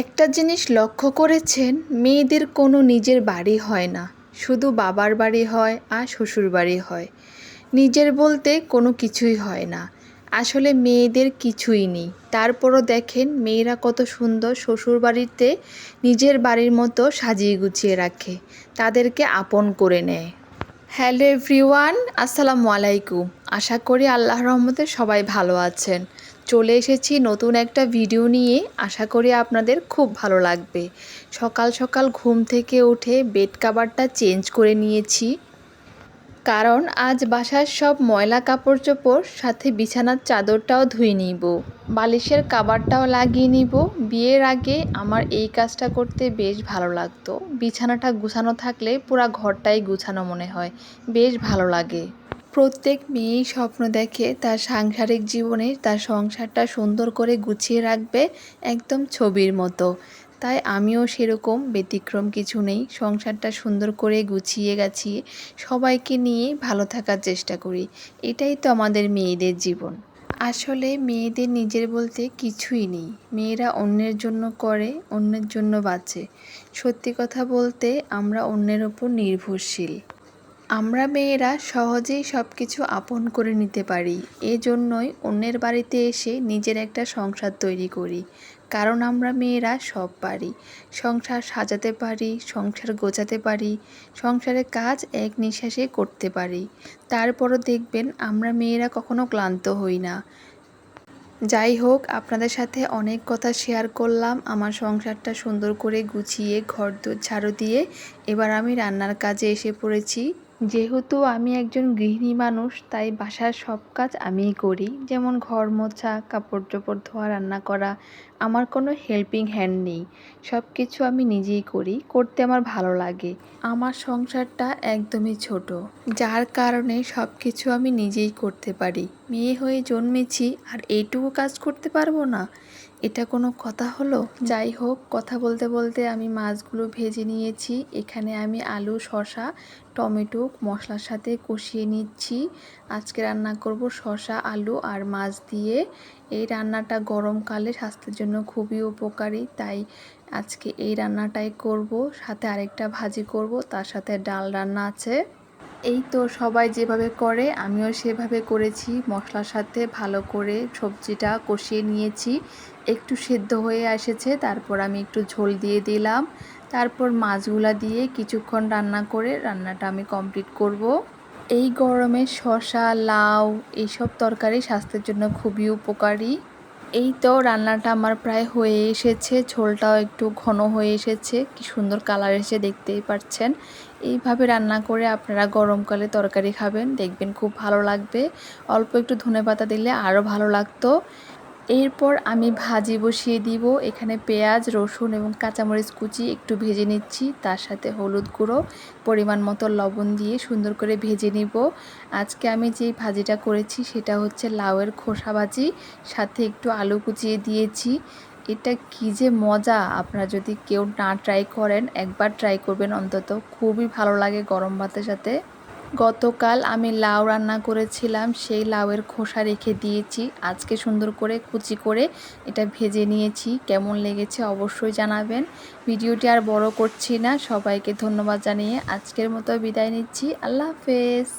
একটা জিনিস লক্ষ্য করেছেন, মেয়েদের কোনো নিজের বাড়ি হয় না। শুধু বাবার বাড়ি হয় আর শ্বশুর বাড়ি হয়। নিজের বলতে কোনো কিছুই হয় না। আসলে মেয়েদের কিছুই নেই। তারপরও দেখেন, মেয়েরা কত সুন্দর শ্বশুর বাড়িতে নিজের বাড়ির মতো সাজিয়ে গুছিয়ে রাখে। তাদেরকে আপন করে নেয়। হ্যালো এভরিওয়ান, আসসালামু আলাইকুম। আশা করি আল্লাহ রহমতে সবাই ভালো আছেন। চলে এসেছি নতুন একটা ভিডিও নিয়ে। আশা করি আপনাদের খুব ভালো লাগবে। সকাল সকাল ঘুম থেকে উঠে বেড কাভারটা চেঞ্জ করে নিয়েছি। কারণ আজ বাসার সব ময়লা কাপড় চোপড় সাথে বিছানার চাদরটাও ধুয়ে নিব। বালিশের কাবারটাও লাগিয়ে নিব। বিয়ের আগে আমার এই কাজটা করতে বেশ ভালো লাগতো। বিছানাটা গুছানো থাকলে পুরা ঘরটাই গুছানো মনে হয়। বেশ ভালো লাগে। প্রত্যেক মেয়েই স্বপ্ন দেখে, তার সাংসারিক জীবনে তার সংসারটা সুন্দর করে গুছিয়ে রাখবে একদম ছবির মতো। তাই আমিও সেরকম ব্যতিক্রম কিছু নেই, সংসারটা সুন্দর করে গুছিয়ে গাছিয়ে সবাইকে নিয়ে ভালো থাকার চেষ্টা করি। এটাই তো আমাদের মেয়েদের জীবন। আসলে মেয়েদের নিজের বলতে কিছুই নেই। মেয়েরা অন্যের জন্য করে, অন্যের জন্য বাঁচে। সত্যি কথা বলতে আমরা অন্যের ওপর নির্ভরশীল। আমরা মেয়েরা সহজেই সব কিছু আপন করে নিতে পারি। এজন্যই অন্যের বাড়িতে এসে নিজের একটা সংসার তৈরি করি। কারণ আমরা মেয়েরা সব পারি। সংসার সাজাতে পারি, সংসার গোছাতে পারি, সংসারের কাজ এক নিঃশ্বাসে করতে পারি। তারপরও দেখবেন আমরা মেয়েরা কখনো ক্লান্ত হই না। যাই হোক, আপনাদের সাথে অনেক কথা শেয়ার করলাম। আমার সংসারটা সুন্দর করে গুছিয়ে, ঘর দোর ঝাড়ু দিয়ে এবার আমি রান্নার কাজে এসে পড়েছি। যেহেতু আমি একজন গৃহিণী মানুষ, তাই বাসার সব কাজ আমিই করি। যেমন ঘর মোছা কাপড় চোপড় ধোয়া, রান্না করা, আমার কোনো হেল্পিং হ্যান্ড নেই। সব কিছু আমি নিজেই করি, করতে আমার ভালো লাগে। আমার সংসারটা একদমই ছোট, যার কারণে সব কিছু আমি নিজেই করতে পারি। মেয়ে হয়ে জন্মেছি আর এইটুকু কাজ করতে পারব না। এটা কোনো কথা হলো? যাই হোক কথা বলতে বলতে আমি মাছগুলো ভেজে নিয়েছি। এখানে আমি আলু শশা টমেটো মশলার সাথে কষিয়ে নিচ্ছি। আজকে রান্না করব শশা আলু আর মাছ দিয়ে। এই রান্নাটা গরমকালে স্বাস্থ্যের জন্য খুবই উপকারী তাই আজকে এই রান্নাটাই করব। সাথে আরেকটা ভাজি করব তার সাথে ডাল রান্না আছে। এই তো সবাই যেভাবে করে, আমিও সেভাবে করেছি। মশলার সাথে ভালো করে সবজিটা কষিয়ে নিয়েছি। একটু সেদ্ধ হয়ে এসেছে, তারপর আমি একটু ঝোল দিয়ে দিলাম। তারপর মাছগুলা দিয়ে কিছুক্ষণ রান্না করে রান্নাটা আমি কমপ্লিট করব। এই গরমে শশা লাউ, এইসব তরকারি স্বাস্থ্যের জন্য খুবই উপকারী। এই তো রান্নাটা আমার প্রায় হয়ে এসেছে, ঝোলটাও একটু ঘন হয়ে এসেছে, কি সুন্দর কালার এসে দেখতেই পাচ্ছেন। এইভাবে রান্না করে আপনারা গরমকালে তরকারি খাবেন, দেখবেন খুব ভালো লাগবে। অল্প একটু ধনে পাতা দিলে আরও ভালো লাগতো। এরপর আমি ভাজি বসিয়ে দিব। এখানে পেঁয়াজ, রসুন এবং কাঁচামরিচ কুচি একটু ভেজে নিচ্ছি। তার সাথে হলুদ গুঁড়ো, পরিমাণ মতো লবণ দিয়ে সুন্দর করে ভেজে নিব। আজকে আমি যেই ভাজিটা করেছি সেটা হচ্ছে লাউয়ের খোসা ভাজি। সাথে একটু আলু কুচিয়ে দিয়েছি। এটা কী যে মজা! আপনারা যদি কেউ না ট্রাই করেন, একবার ট্রাই করবেন অন্তত। খুবই ভালো লাগে গরম ভাতের সাথে। গতকাল আমি লাউ রান্না করেছিলাম, সেই লাউয়ের খোসা রেখে দিয়েছি। আজকে সুন্দর করে কুচি করে এটা ভেজে নিয়েছি। কেমন লেগেছে অবশ্যই জানাবেন। ভিডিওটি আর বড় করছি না। সবাইকে ধন্যবাদ জানিয়ে আজকের মতো বিদায় নিচ্ছি। আল্লাহ হাফেজ।